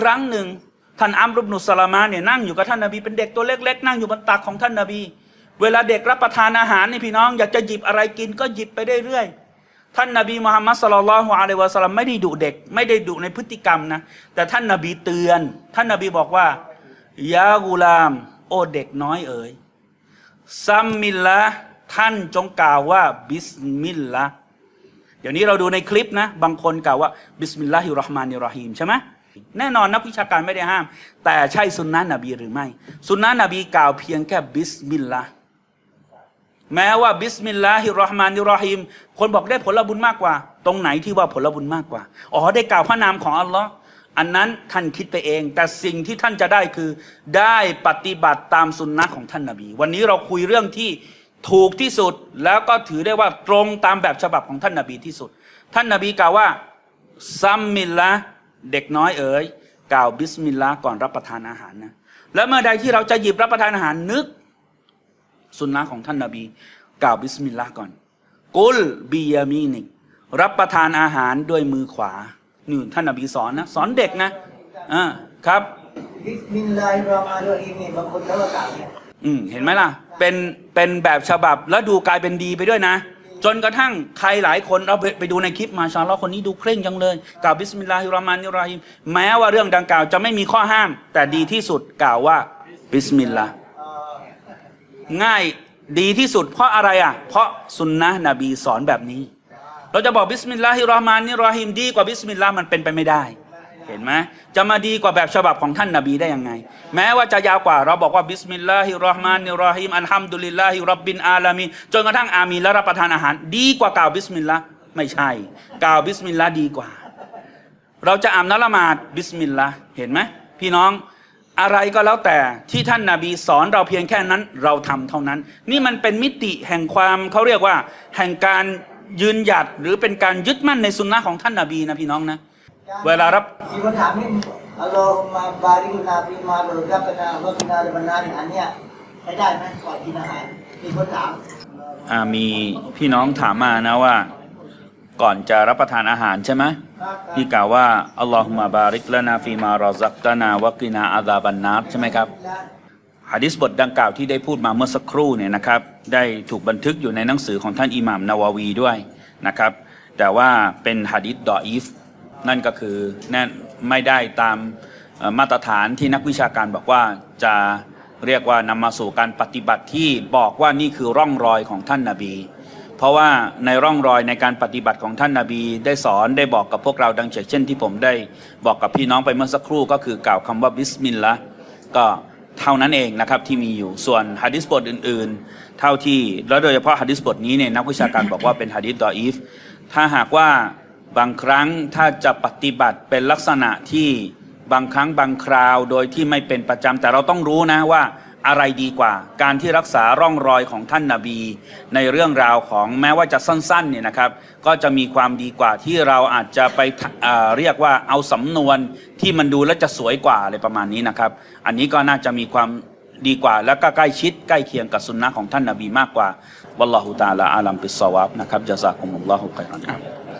ครั้งหนึ่ง ท่านอัมรุบนุสลามะเนี่ยนั่งอยู่กับท่านนบีเป็นเด็กตัวเล็ก ๆ นั่งอยู่บนตักของท่านนบี เวลาเด็กรับประทานอาหารนี่พี่น้องอยากจะหยิบอะไรกินก็หยิบไปเรื่อยๆท่านนบีมุฮัมมัดสลลัลอฮุอะลัยวะสัลลัมไม่ได้ดุเด็ก ไม่ได้ดุในพฤติกรรมนะแต่ท่านนบีเตือน ท่านนบีบอกว่ายากุลาม โอเด็กน้อยเอ๋ยซัมมิลละท่านจงกล่าวว่า บิสมิลละเดี๋ยวนี้เราดูในคลิปนะ บางคนกล่าวว่า บิสมิลลาฮิรราะห์มานิรราะฮีมใช่ไหม แน่นอนนักวิชาการไม่ได้ห้าม แต่ใช่สุนนะนบีหรือไม่ สุนนะนบีกล่าวเพียงแค่บิสมิลลาห์แม้ว่าบิสมิลลาฮิรราะห์มานิรราะฮีมคนบอกได้ผลบุญมากกว่า ตรงไหนที่ว่าผลบุญมากกว่า อ๋อได้กล่าวพระนามของอัลลอฮ์อันนั้นท่านคิดไปเอง แต่สิ่งที่ท่านจะได้คือ ได้ปฏิบัติตามสุนนะของท่านนบี วันนี้เราคุยเรื่องที่ถูกที่สุดแล้วก็ถือได้ว่าตรงตามแบบฉบับของท่านนบีที่สุด ท่านนบีกล่าวว่าซัมมิลละ เด็กน้อยเอ๋ยกล่าวบิสมิลลาห์ก่อนรับประทานอาหารนะและเมื่อใดที่เราจะหยิบรับประทานอาหารนึก สุนนะของท่านนาบี กล่าวบิสมิลลาห์ก่อน กุลบียามีนิกรับประทานอาหารด้วยมือขวานี่ท่านนาบีสอนนะสอนเด็กนะอ่าครับบิสมิลลาฮิรเราะห์มานิรเราะฮีมนี่บางคนเขาก็กล่าวเนี่ยอืมเห็นไหมล่ะ เป็นเป็นแบบฉบับแล้วดูกลายเป็นดีไปด้วยนะ จนกระทั่งใครหลายคนเราไปไปดูในคลิปมาชาลลอฮ์คนนี้ดูเคร่งจังเลยกล่าวบิสมิลลาฮิรราะห์มานิรเราะฮีมแม้ว่าเรื่องดังกล่าวจะไม่มีข้อห้าม แต่ดีที่สุดกล่าวว่าบิสมิลลาห์ง่ายดีที่สุดเพราะอะไรอะ เพราะสุนนะนบีสอนแบบนี้ เราจะบอกบิสมิลลาฮิรราะห์มานิรเราะฮีมดีกว่าบิสมิลลาห์มันเป็นไปไม่ได้ เห็นไหมจะมาดีกว่าแบบฉบับของท่านนบีได้ยังไง แม้ว่าจะยาวกว่าเราบอกว่าบิสมิลลาฮิรราะห์มานิรราะฮีมอัลฮัมดุลิลลาฮิรับบินอาลามีจนกระทั่งอามีแล้วรับประทานอาหาร ดีกว่ากล่าวบิสมิลลาห์ไม่ใช่ กล่าวบิสมิลลาห์ดีกว่า เราจะอ่านละหมาดบิสมิลลาห์เห็นไหมพี่น้องอะไรก็แล้วแต่ที่ท่านนาบีสอนเราเพียงแค่นั้นเราทำเท่านั้น นี่มันเป็นมิติแห่งความเขาเรียกว่า แห่งการยืนหยัดหรือเป็นการยึดมั่นในสุนนะของท่านนาบีนะพี่น้องนะ เวลารับมีคนถามนี่อัลลอฮุมะบาริกนาฟิมาโรรับนาอัลลอฮุนาบันนานี่อันเนี้ยใช้ได้ไหมก่อนกินอาหารมีคนถามอ่ามีพี่น้องถามมานะว่า ก่อนจะรับประทานอาหารใช่ไหมครับที่กล่าวว่าอัลลอฮุมะบาริกละนาฟีมารอซักตานาวะกินาอาดาบันนาใช่ไหมครับฮะดิษบทดังกล่าวที่ได้พูดมาเมื่อสักครู่เนี่ยนะครับ ได้ถูกบันทึกอยู่ในหนังสือของท่านอิหม่ามนาวาวีด้วยนะครับ แต่ว่าเป็นฮะดิษดออีฟ นั่นก็คือนั่นไม่ได้ตามมาตรฐานที่นักวิชาการบอกว่าจะเรียกว่านำมาสู่การปฏิบัติที่บอกว่านี่คือร่องรอยของท่านนาบี เพราะว่าในร่องรอยในการปฏิบัติของท่านนาบีได้สอนได้บอกกับพวกเราดังเช่นที่ผมได้บอกกับพี่น้องไปเมื่อสักครู่ก็คือกล่าวคำว่าบิสมิลลาห์ก็เท่านั้นเองนะครับที่มีอยู่ส่วนฮะดิษบทอื่น ๆ เท่าที่แล้วโดยเฉพาะฮะดิษบทนี้เนี่ยนักวิชาการบอกว่าเป็นฮะดิษดออีฟถ้าหากว่า บางครั้งถ้าจะปฏิบัติเป็นลักษณะที่บางครั้งบางคราวโดยที่ไม่เป็นประจำแต่เราต้องรู้นะว่าอะไรดีกว่า การที่รักษาร่องรอยของท่านนาบี ในเรื่องราวของแม้ว่าจะสั้นๆเนี่ยนะครับ ก็จะมีความดีกว่าที่เราอาจจะไปเเรียกว่าเอาสำนวนที่มันดูแล้วจะสวยกว่าอะไรประมาณนี้นะครับ อันนี้ก็น่าจะมีความดีกว่า แล้วก็ใกล้ชิดใกล้เคียงกับสุนนะของท่านนาบีมากกว่าวัลลอฮุตาลาอาลัมปิสซาวาบนะครับจะซากุมุลลอฮุไกรอนครับ